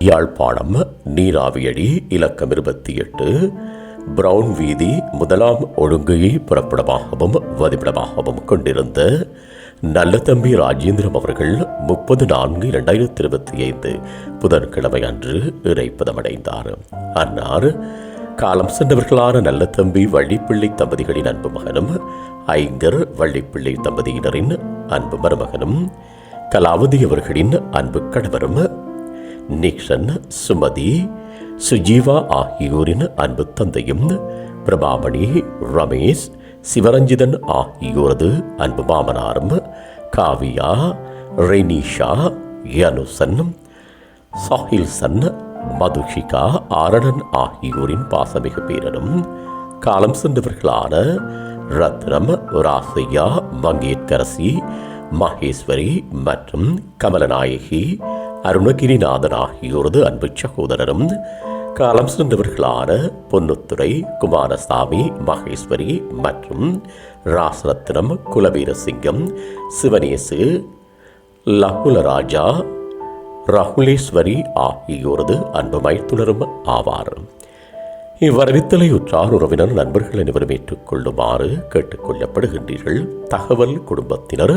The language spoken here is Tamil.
யாழ்ப்பாணம் நீராவியடி இலக்கம் இருபத்தி எட்டு பிரவுன் வீதி முதலாம் ஒழுங்கையை புறப்படமாகவும் வதிவிடமாகவும் கொண்டிருந்த நல்லதம்பி ராஜேந்திரம் அவர்கள் முப்பது நான்கு இரண்டாயிரத்தி இருபத்தி ஐந்து புதன்கிழமை அன்று இறைப்பதமடைந்தார் அன்னார் காலம் சென்றவர்களான நல்லதம்பி வள்ளிப்பிள்ளை தம்பதிகளின் அன்பு மகனும் ஐங்கர் வள்ளிப்பிள்ளை தம்பதியினரின் அன்பு மருமகனும் கலாவதி அவர்களின் அன்பு கணவரும் நிக்ஷன் சுமதி சுஜீவா ஆகியோரின் அன்பு தந்தையும் பிரபாமணி ரமேஷ் சிவரஞ்சிதன் ஆகியோரது அன்பு மாமனாரும் காவியா ரெனிஷா யனுசன் சாஹில்சன் மதுஷிகா ஆரணன் ஆகியோரின் பாசமிகு பேரனும் காலம் சென்றவர்களான ரத்னம் ராசையா மங்கேற்கரசி மகேஸ்வரி மற்றும் கமலநாயகி அருணகிரிநாதன் ஆகியோரது அன்பு சகோதரரும் காலம் சென்றவர்களான பொன்னுத்துறை குமாரசாமி மகேஸ்வரி மற்றும் ராசரத்னம் குலவீரசிங்கம் சிவனேசு லகுலராஜா ரகுலேஸ்வரி ஆகியோரது அன்பு மைத்துனரும் ஆவார். இவ்வரவித்தலை உற்றார் உறவினர் நண்பர்கள் அனைவரும் ஏற்றுக்கொள்ளுமாறு கேட்டுக்கொள்ளப்படுகின்றீர்கள். தகவல் குடும்பத்தினர்